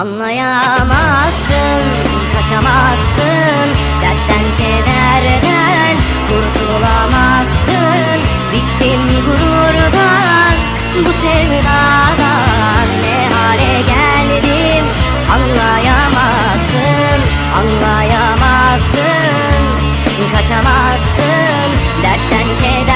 Anlayamazsın, kaçamazsın. Dertten kederden kurtulamazsın. Bittim gururdan, bu sevdadan Ne hale geldim? Anlayamazsın Anlayamazsın, kaçamazsın Dertten kederden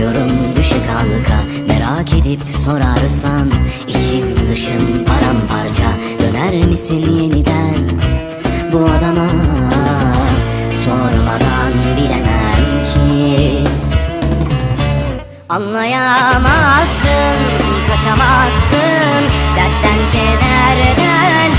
Yürüyorum düşe kalka Merak edip sorarsan içim dışım paramparça Döner misin yeniden? Bu adama Sormadan bilemem ki. Anlayamazsın, kaçamazsın Dertten kederden